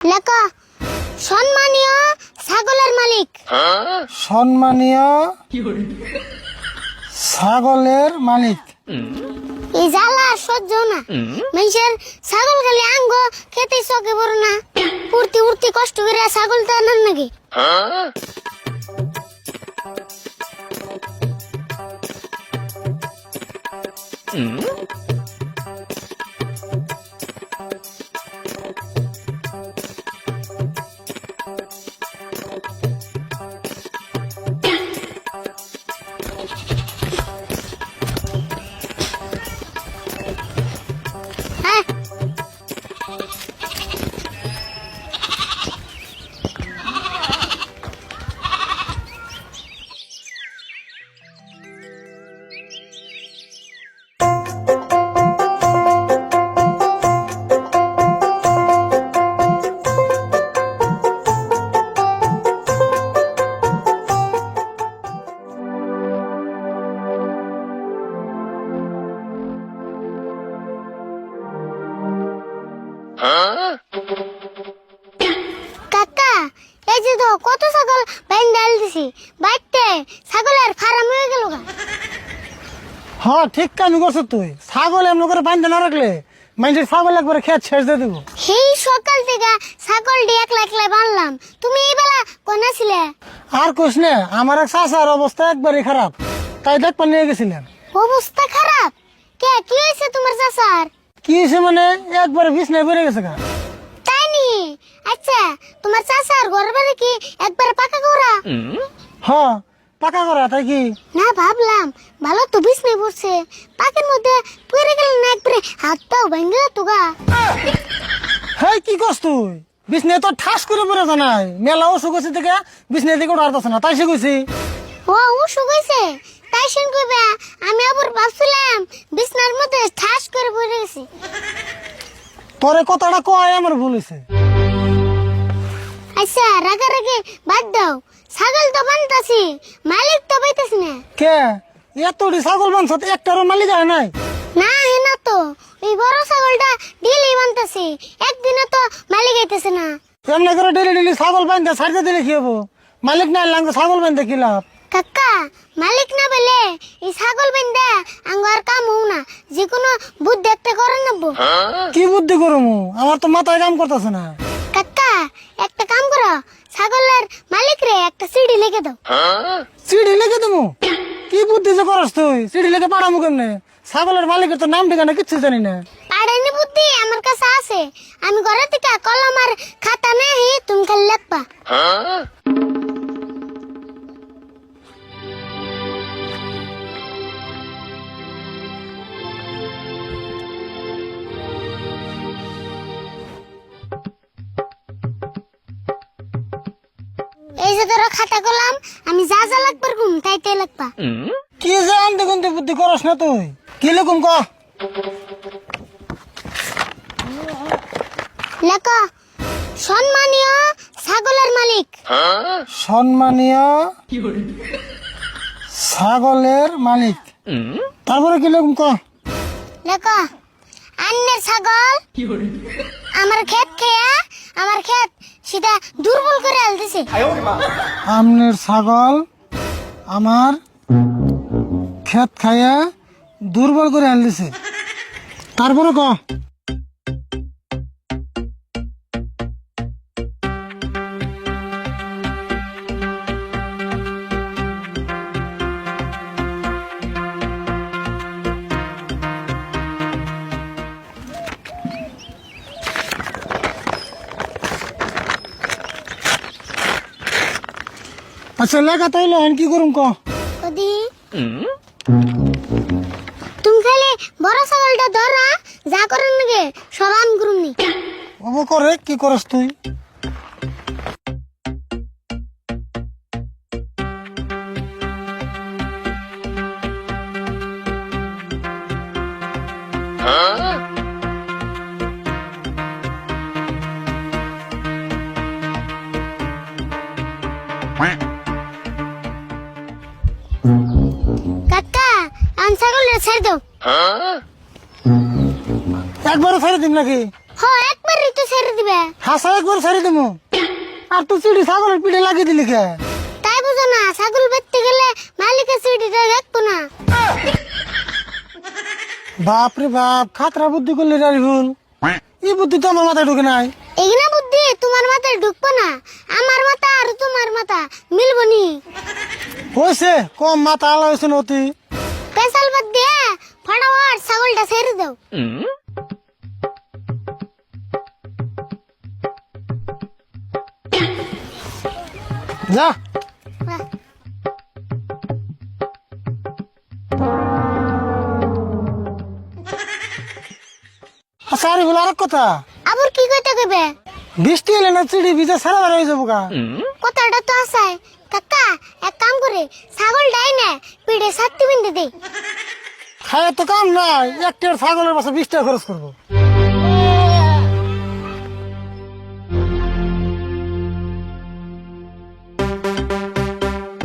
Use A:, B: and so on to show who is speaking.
A: লেখো সম্মানীয় ছাগলের মালিক।
B: সম্মানীয় ছাগলের মালিক।
A: এই জ্বালা সহ্য না। মানুষের ছাগল খালি আঙ্গ খেতে চোখে বড় না। উড়তি উড়তি কষ্ট করে ছাগল তো আনার নাকি? হ্যাঁ কাকা এই যে তো কত ছাগল বাইন ডাল দিছি বাইতে ছাগলের ফার্ম হয়ে গেল গা।
B: হ্যাঁ ঠিক কামি করছ তুই। ছাগল এমন করে বান্ধে না রাখলে মানুষের ছাগল একবারে খেয়ে ছেড়ে দিয়ে দেবো।
A: সেই সকাল থেকে ছাগল ডি একলা একলা বানলাম। তুমি এই বেলা কোনা ছিলে
B: আর কোশ নে আমার এক চাষার অবস্থা একবারই খারাপ। তাই দেখবা নিয়ে গেছিলেন।
A: অবস্থা খারাপ? কে কি হয়েছে তোমার চাচার?
B: কি হয়েছে মানে? একবারে বিছনায় বেড়ে গেছে গা।
A: আচ্ছা তোমার চাচার ঘর বাড়ি কি একবারে পাকা করা
B: হ্যাঁ পাকা করা তাই কি?
A: না ভাবলাম ভালো তো বিছনায় পড়ছে। পাকের মধ্যে পড়ে গেল না একবারে হাত পাও ভেঙে তো গা
B: হ্যাঁ কি করছ তুই? বিছনায় তো ঠাস করে পড়ে জানাই মেলা অসুখ হচ্ছে থেকে বিছনায় দিকে উঠাতে না তাই সে কইছি।
A: ও অসুখ হয়েছে? তাই শুন কইবে আমি আবার ভাবছিলাম বিছনার মধ্যে ঠাস করে পড়ে গেছি।
B: তোরে কথাটা কয় আমার ভুল হয়েছে
A: আচ্ছা রাগারাগি বাদ দাও। ছাগল তো বানতাছি মালিক তো পাইতাছি না।
B: কে? এতটি ছাগল মাংস একটারও মালিক হয় নাই।
A: না হে না তো। ওই বড় ছাগলটা ডেলি বানতাছি একদিনে তো মালিক আইতেছে না।
B: এমনি করে ডেলি ডেলি ছাগল বান্ধে ছাড়তে দিলে কি হব? মালিক নাই লাগবে ছাগল বান্ধে কি লাভ?
A: কাকা মালিক না বলে এই ছাগল বেন্দা আঙ্গার কাম হও না। যে কোনো বুদ্ধি একটা করে নেব।
B: কি বুদ্ধি করমু? আমার তো মাথায় কাম করতেছে না।
A: একটা কাম করো। ছাগলের মালিক রে একটা সিডি লেগে দাও।
B: সিডি লেগে দেবো? কি বুদ্ধি যে করস তুই? সিডি লেগে পাড়ামু কেমনে? ছাগলের মালিকের তো নাম ঠিকানা কিচ্ছু জানি না।
A: পাড়ানি বুদ্ধি আমার কাছে আছে। আমি ঘরে থেকে কলম আর খাতা নেই তুমি খালি লেখবা এই যে ধরো খাতা কলম আমি যা যা লাগবার ঘুম তাই তাই লাগবা।
B: কি যে আনতে গুনতে বুদ্ধি করস না তুই? কি লেখুম ক?
A: লেখো সম্মানীয় ছাগলের মালিক।
B: সম্মানীয় ছাগলের মালিক। তারপরে কি লেখুম ক?
A: লেখো আন্নের ছাগল। আমার ক্ষেত খেয়া আমার ক্ষেত সেটা দুর্বল করে আলতেছে
B: আমনের ছাগল আমার ক্ষেত খাইয়া দুর্বল করে আনলিছে তারপরে ক? আচ্ছা লেখা তাইলে কি করুম ক?
A: কদি তুমি খালি বড় ছাগলটা ধরা যা করেন নাকি সব আমি করুমনি
B: ও করে কি করস তুই?
A: কাকা ছাগলটা ছেড়ে দাও।
B: একবারও ছেড়ে দিম নাকি?
A: হ একবারই তো ছেড়ে দিবে।
B: হাসা একবার ছেড়ে দেবো আর তুই চিড়ি ছাগলের পিঠে লাগিয়ে দিলি কে?
A: তাই বুঝো না ছাগল বেচতে গেলে মালিকের দেখব না।
B: বাপ রে বাপ খাতরা বুদ্ধি করলি রে ভুল এই বুদ্ধি তো আমার মাথায় ঢুকে নাই।
A: এগুলা বুদ্ধি তোমার মাথায় ঢুকবো না। আমার মাথা আর তোমার মাথা মিলবো নি।
B: হয়েছে কম মাথা আলা হয়েছে নতি।
A: পেশাল বাদ ফটাফট ছাগলটা ছেড়ে দাও।
B: যা। আচ্ছা আরে বলে আরেক কথা।
A: আবার কি কইতে কইবে?
B: বৃষ্টি এলে না চিড়ি ভিজে সারা বার হয়ে যাব গা।
A: কথাটা তো আসাই কাকা এক কাম করে ছাগল ডাই না পিঠে সাতটি বিন্দু দে।
B: খায় তো কাম নাই একটা ছাগলের পাশে বিশ টাকা খরচ করব।